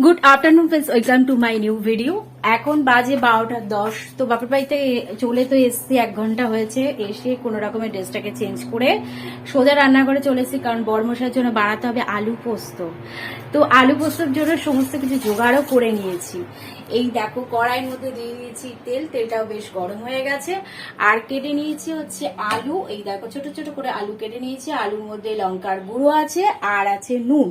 Good afternoon friends, welcome to my new video. এখন বাজে বারোটা দশ। তো বাপের বাড়িতে চলে তো এসছি, এক ঘণ্টা হয়েছে। এসে কোনো রকমের ড্রেসটাকে চেঞ্জ করে সোজা রান্নাঘরে চলে এসেছি, কারণ বর্মশার জন্য বানাতে হবে আলু পোস্ত। তো আলু পোস্তর জন্য সমস্ত কিছু জোগাড়ও করে নিয়েছি। এই দেখো, কড়াইয়ের মধ্যে দিয়ে দিয়েছি তেল, তেলটাও বেশ গরম হয়ে গেছে। আর কেটে নিয়েছি হচ্ছে আলু। এই দেখো, ছোট ছোট করে আলু কেটে নিয়েছি। আলুর মধ্যে লঙ্কার গুঁড়ো আছে, আর আছে নুন।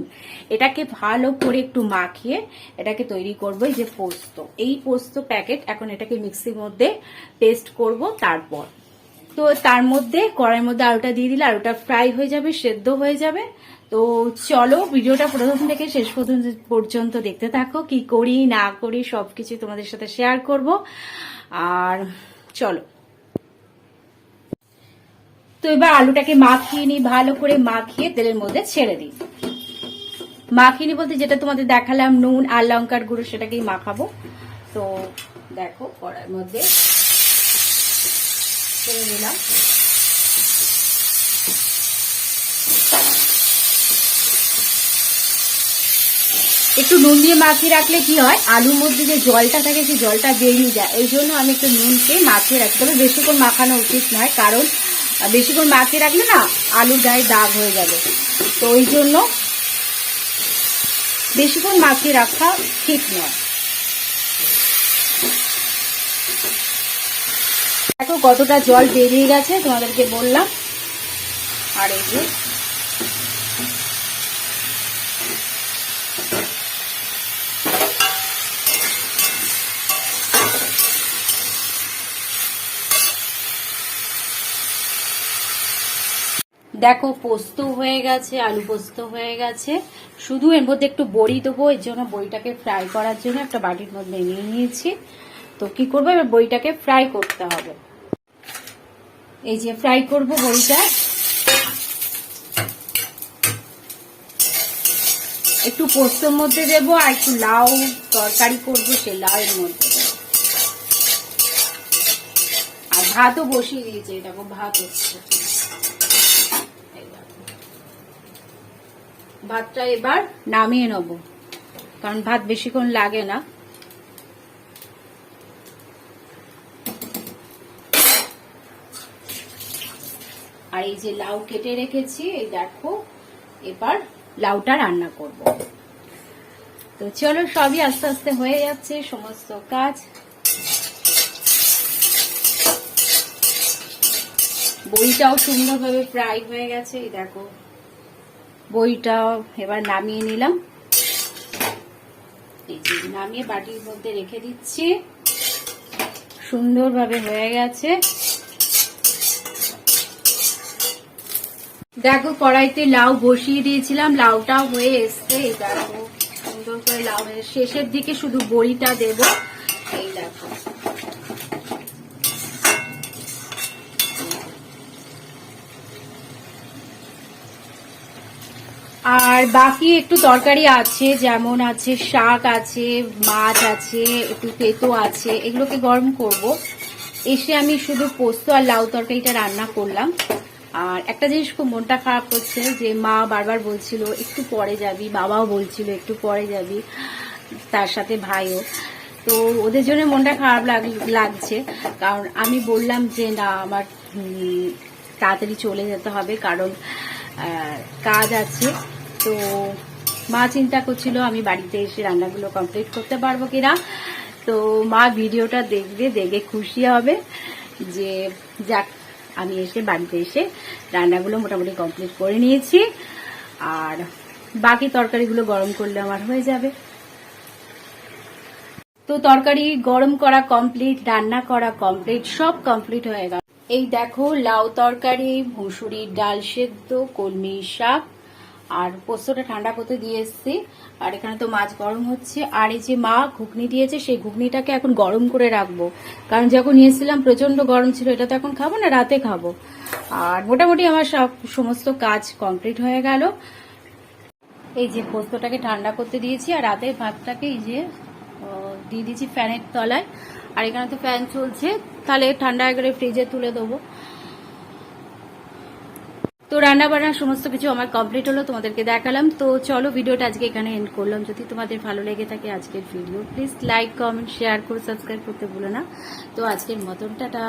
এটাকে ভালো করে একটু মাখিয়ে এটাকে তৈরি করব, এই যে পোস্ত। এই পোস্ত প্যাকেট এখন এটাকে মিক্সির মধ্যে পেস্ট করব তারপর। তো তার মধ্যে কড়াইয়ের মধ্যে আলুটা দিয়ে দিলে আলুটা ফ্রাই হয়ে যাবে, সেদ্ধ হয়ে যাবে। তো চলো ভিডিওটা প্রথম থেকে শেষ পর্যন্ত দেখতে থাকো, কি করি, না করি, সবকিছু তোমাদের সাথে শেয়ার করব। আর চলো। তো এবার আলুটাকে মাখিয়ে নিই, ভালো করে মাখিয়ে তেলের মধ্যে ছেড়ে দিই। মাখিনি বলতে যেটা তোমাদের দেখালাম, নুন আর লঙ্কার গুঁড়ো সেটাকেই মাখাবো। তো দেখো কড়াইয়ের মধ্যে ছেড়ে দিলাম একটু নুন দিয়ে মাখিয়ে রাখলে কি হয়? আলুর মধ্যে যে জলটা থাকে সেই জলটা বেরিয়ে যায়। এই জন্য আমি একটু নুনকে মাখিয়ে রাখি তবে বেশিক্ষণ মাখানো উচিত নয়, কারণ বেশিক্ষণ মাখিয়ে রাখলে না আলুর গায়ে দাগ হয়ে যাবে। তো ওই জন্য বেশিক্ষণ মাখিয়ে রাখা ঠিক নয়। দেখো কতটা জল বেরিয়ে গেছে, তোমাদেরকে বললাম। আর এই যে, দেখো পোস্ত হয়ে গেছে, আলু পোস্ত হয়ে গেছে। শুধু এর মধ্যে একটু বড়ি দেবো, এর জন্য বড়িটাকে ফ্রাই করার জন্য একটা বাটির মধ্যে নিয়ে নিয়েছি। তো কি করব? এবার বড়িটাকে ফ্রাই করতে হবে। এই যে ফ্রাই করব বড়িটা একটু পোস্তর মধ্যে দেবো আর একটু লাউ তরকারি করব সেই লাউয়ের মধ্যে আর ভাতও বসিয়ে দিয়েছে এটা ভাত হচ্ছে। ভাতটা এবার নামিয়ে নেব, কারণ ভাত বেশিক্ষণ লাগে না। আর এই যে লাউ কেটে রেখেছি, এই দেখো, এবার লাউটা রান্না করব। তো চলো, সবই আস্তে আস্তে হয়ে যাচ্ছে, সমস্ত কাজ। বইটাও সুন্দরভাবে ফ্রাই হয়ে গেছে, এই দেখো। বইটা এবার নামিয়ে নিলাম। নামিয়ে বাটির মধ্যে রেখে দিচ্ছি। সুন্দরভাবে হয়ে গেছে। দেখো, কড়াইতে লাউ বসিয়ে দিয়েছিলাম, লাউটাও হয়ে এসছে। দেখো, সুন্দর করে লাউ শেষের দিকে শুধু বড়িটা দেব। এই দেখো। আর বাকি একটু তরকারি আছে, যেমন আছে শাক আছে, মাছ আছে, একটু তেতো আছে, এগুলোকে গরম করব। এসে আমি শুধু পোস্ত আর লাউ তরকারিটা রান্না করলাম। আর একটা জিনিস খুব মনটা খারাপ করছে যে মা বারবার বলছিল, একটু পরে যাবি। বাবাও বলছিল, একটু পরে যাবি। তার সাথে ভাইও। তো ওদের জন্য মনটা খারাপ লাগছে। কারণ আমি বললাম যে, না, আমার তাড়াতাড়ি চলে যেতে হবে কারণ কাজ আছে। তো মা চিন্তা করছিল, আমি বাড়িতে এসে রান্নাগুলো কমপ্লিট করতে পারব কিনা? তো মা ভিডিওটা দেখবে, দেখে খুশি হবে যে, যাক আমি এসে বাড়িতে এসে রান্নাগুলো মোটামুটি কমপ্লিট করে নিয়েছি। আর বাকি তরকারিগুলো গরম করলে আমার হয়ে যাবে। তো তরকারি গরম করা কমপ্লিট রান্না করা কমপ্লিট সব কমপ্লিট হয়ে গেল। এই দেখো লাউ তরকারি, মুসুরির ডাল সেদ্ধ, কলমি শাক আর পোস্তটা ঠান্ডা করতে দিয়ে এসছি। আর এখানে তো মাছ গরম হচ্ছে। আর এই যে মা ঘুগনি দিয়েছে, সেই ঘুগনিটাকে এখন গরম করে রাখব। কারণ যখন নিয়েছিলাম প্রচণ্ড গরম ছিল, এটা তো এখন খাব না, রাতে খাব। আর মোটামুটি আমার সব সমস্ত কাজ কমপ্লিট হয়ে গেল। এই যে পোস্তটাকে ঠান্ডা করতে দিয়েছি, আর রাতের ভাতটাকে এই যে দিয়ে দিয়েছি ফ্যানের তলায়। আর এখানে তো ফ্যান চলছে, তাহলে ঠান্ডা করে ফ্রিজে তুলে দেবো। তো রান্না বান্না সমস্ত কিছু আমার কমপ্লিট হলো, তোমাদেরকে দেখালাম। তো চলো ভিডিওটা আজকে এখানে এন্ড করলাম। যদি তোমাদের ভালো লেগে থাকে আজকের video please like comment share করে সাবস্ক্রাইব করতে ভুলো না। তো আজকের মতন, টাটা।